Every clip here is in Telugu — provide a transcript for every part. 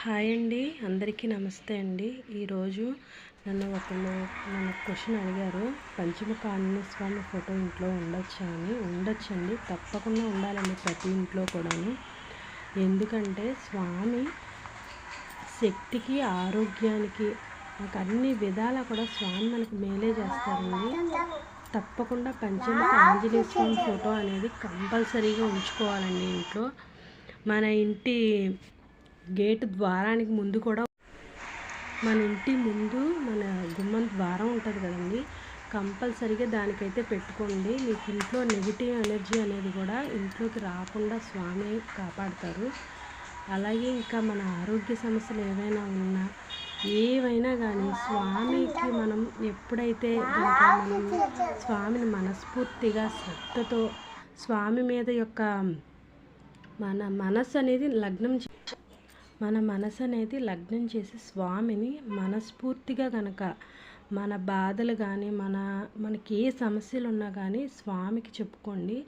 హాయ్ అండి. అందరికీ నమస్తే అండి. ఈరోజు నన్ను ఒకళ్ళు నన్ను క్వశ్చన్ అడిగారు. పంచముఖ ఆంజనేయ స్వామి ఫోటో ఇంట్లో ఉండొచ్చా అని. ఉండొచ్చండి. తప్పకుండా ఉండాలండి ప్రతి ఇంట్లో కూడాను. ఎందుకంటే స్వామి శక్తికి ఆరోగ్యానికి మాకు అన్ని విధాలా కూడా స్వామి మనకు మేలే చేస్తారండి. తప్పకుండా పంచముఖ ఆంజనేయ స్వామి ఫోటో అనేది కంపల్సరీగా ఉంచుకోవాలండి ఇంట్లో. మన ఇంటి గేటు ద్వారానికి ముందు కూడా మన ఇంటి ముందు మన గుమ్మం ద్వారం ఉంటుంది కదండి. కంపల్సరీగా దానికైతే పెట్టుకోండి. మీకు ఇంట్లో నెగిటివ్ ఎనర్జీ అనేది కూడా ఇంట్లోకి రాకుండా స్వామి కాపాడతారు. అలాగే ఇంకా మన ఆరోగ్య సమస్యలు ఏవైనా ఉన్నా ఏవైనా కానీ స్వామికి మనం ఎప్పుడైతే మనం స్వామిని మనస్ఫూర్తిగా శ్రద్ధతో స్వామి మీద యొక్క మన మనస్సు అనేది లగ్నం మన మనసు అనేది లగ్నం చేసి స్వామిని మనస్ఫూర్తిగా కనుక మన బాధలు కానీ మన మనకి ఏ సమస్యలు ఉన్నా కానీ స్వామికి చెప్పుకోండి.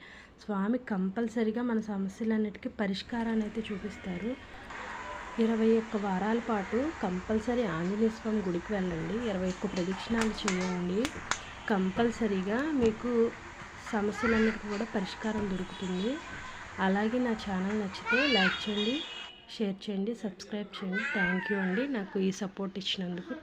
స్వామి కంపల్సరిగా మన సమస్యలన్నిటికీ పరిష్కారాన్ని అయితే చూపిస్తారు. ఇరవై ఒక్క వారాల పాటు కంపల్సరీ ఆంజనేయ స్వామి గుడికి వెళ్ళండి. ఇరవై ఒక్క ప్రదక్షిణాలు చేయండి. కంపల్సరీగా మీకు సమస్యలన్నిటికీ కూడా పరిష్కారం దొరుకుతుంది. అలాగే నా ఛానల్ నచ్చితే లైక్ చేయండి. షేర్ చేయండి సబ్స్క్రైబ్ చేయండి. థ్యాంక్ యూ అండి. నాకు ఈ సపోర్ట్ ఇచ్చినందుకు. థ్యాంక్